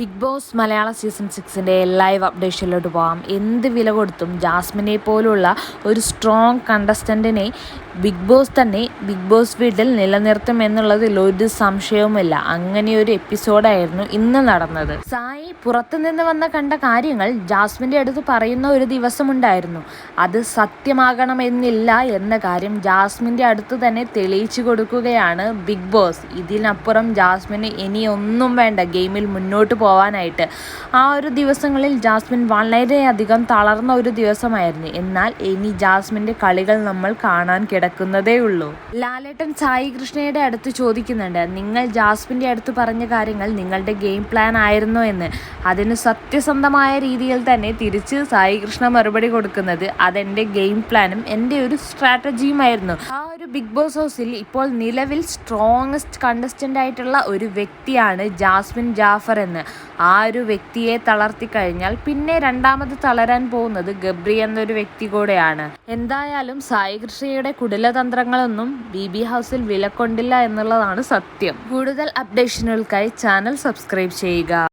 Big Boss മലയാള season സിക്സിന്റെ live അപ്ഡേഷനിലോട്ട് പോകാം എന്ത് വില കൊടുത്തും ജാസ്മിനെ പോലുള്ള ഒരു സ്ട്രോങ് കണ്ടസ്റ്റന്റിനെ ബിഗ് ബോസ് തന്നെ ബിഗ് ബോസ് വീട്ടിൽ നിലനിർത്തും എന്നുള്ളതിൽ ഒരു സംശയവുമില്ല. അങ്ങനെ ഒരു എപ്പിസോഡായിരുന്നു ഇന്ന് നടന്നത്. സായി പുറത്തുനിന്ന് വന്ന കണ്ട കാര്യങ്ങൾ ജാസ്മിന്റെ അടുത്ത് പറയുന്ന ഒരു ദിവസമുണ്ടായിരുന്നു. അത് സത്യമാകണമെന്നില്ല എന്ന കാര്യം ജാസ്മിന്റെ അടുത്ത് തന്നെ തെളിയിച്ചു കൊടുക്കുകയാണ് ബിഗ് ബോസ്. ഇതിനപ്പുറം ജാസ്മിന് ഇനിയൊന്നും വേണ്ട. ഗെയിമിൽ മുന്നോട്ട് പോവാനായിട്ട്. ആ ഒരു ദിവസങ്ങളിൽ ജാസ്മിൻ വളരെയധികം തളർന്ന ഒരു ദിവസമായിരുന്നു. എന്നാൽ ഇനി ജാസ്മിന്റെ കളികൾ നമ്മൾ കാണാൻ കിടക്കുന്നതേ ഉള്ളൂ. ലാലേട്ടൻ സായി കൃഷ്ണയുടെ അടുത്ത് ചോദിക്കുന്നുണ്ട് നിങ്ങൾ ജാസ്മിന്റെ അടുത്ത് പറഞ്ഞ കാര്യങ്ങൾ നിങ്ങളുടെ ഗെയിം പ്ലാൻ ആയിരുന്നോ എന്ന്. അതിന് സത്യസന്ധമായ രീതിയിൽ തന്നെ തിരിച്ച് സായി കൃഷ്ണ മറുപടി കൊടുക്കുന്നത് അതെന്റെ ഗെയിം പ്ലാനും എന്റെ ഒരു സ്ട്രാറ്റജിയുമായിരുന്നു. ആ ഒരു ബിഗ് ബോസ് ഹൗസിൽ ഇപ്പോൾ നിലവിൽ സ്ട്രോങ്സ്റ്റ് കണ്ടസ്റ്റന്റ് ആയിട്ടുള്ള ഒരു വ്യക്തിയാണ് ജാസ്മിൻ ജാഫർ എന്ന്. ആ ഒരു വ്യക്തിയെ തളർത്തി കഴിഞ്ഞാൽ പിന്നെ രണ്ടാമത് തളരാൻ പോകുന്നത് ഗബ്രി എന്നൊരു വ്യക്തി കൂടെയാണ്. എന്തായാലും സായി കൃഷിയുടെ കുടിലതന്ത്രങ്ങളൊന്നും ബി ബി ഹൗസിൽ വിലക്കൊണ്ടില്ല എന്നുള്ളതാണ് സത്യം. കൂടുതൽ അപ്ഡേഷനുകൾക്കായി ചാനൽ സബ്സ്ക്രൈബ് ചെയ്യുക.